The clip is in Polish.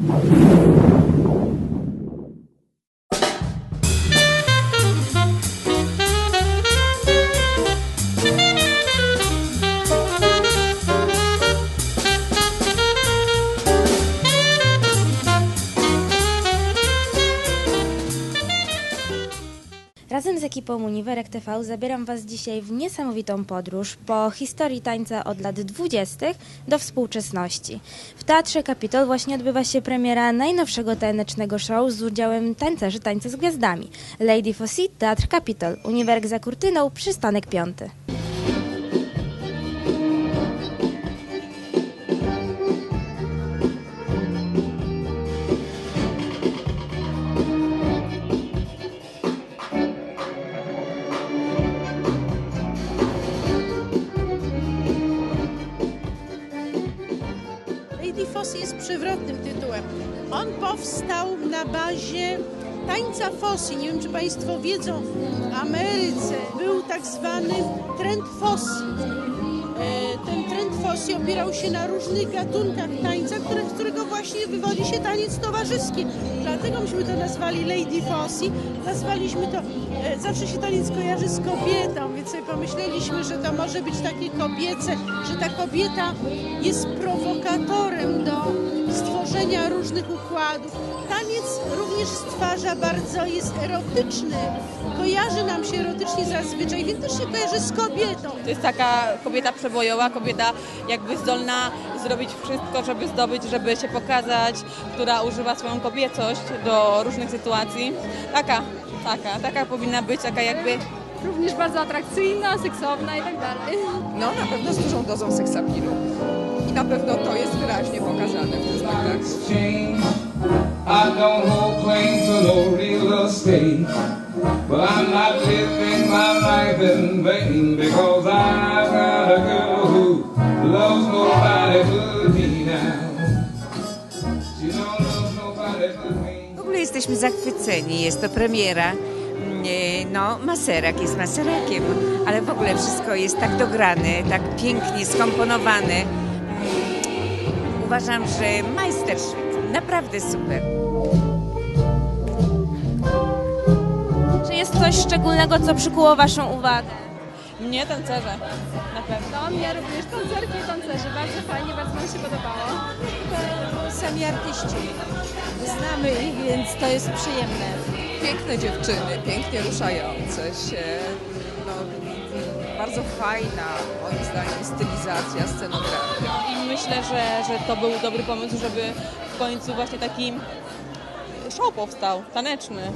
you Razem z ekipą Uniwerek TV zabieram Was dzisiaj w niesamowitą podróż po historii tańca od lat 20. do współczesności. W Teatrze Kapitol właśnie odbywa się premiera najnowszego tanecznego show z udziałem tańcerzy Tańca z Gwiazdami. Lady Fossit, Teatr Kapitol, Uniwerek za kurtyną, przystanek piąty. Fossey jest przewrotnym tytułem. On powstał na bazie tańca Fossey. Nie wiem, czy Państwo wiedzą, w Ameryce był tak zwany trend Fossey. Fossey opierał się na różnych gatunkach tańca, które, z którego właśnie wywodzi się taniec towarzyski. Dlatego myśmy to nazwali Lady Fossey. Nazwaliśmy to, e, zawsze się taniec kojarzy z kobietą, więc sobie pomyśleliśmy, że to może być takie kobiece, że ta kobieta jest prowokatorem do różnych układów. Taniec również stwarza bardzo, jest erotyczny. Kojarzy nam się erotycznie zazwyczaj, więc też się kojarzy z kobietą. To jest taka kobieta przebojowa, kobieta jakby zdolna zrobić wszystko, żeby zdobyć, żeby się pokazać, która używa swoją kobiecość do różnych sytuacji. Taka, taka, taka powinna być, taka jakby również bardzo atrakcyjna, seksowna i tak dalej. No na pewno z dużą dozą seksapilu. I na pewno to jest wyraźnie pokazane w tym spektaklu. no real estate, but I'm not living my life in vain because I've got a girl who loves nobody but me now. She don't love nobody but me. W ogóle jesteśmy zachwyceni, jest to premiera. Nie, No, maserak jest maserakiem, ale w ogóle wszystko jest tak dograne, tak pięknie skomponowane. Uważam, że majstersztyk, naprawdę super. Czy jest coś szczególnego, co przykuło Waszą uwagę? mnie tancerze, na pewno. No, mnie również tancerki i tancerzy. Bardzo fajnie, bardzo nam się podobało. Sami artyści. Znamy ich, więc to jest przyjemne. Piękne dziewczyny, pięknie ruszające się. No, bardzo fajna, moim zdaniem, stylizacja, scenografia. Myślę, że, że to był dobry pomysł, żeby w końcu właśnie taki show powstał, taneczny.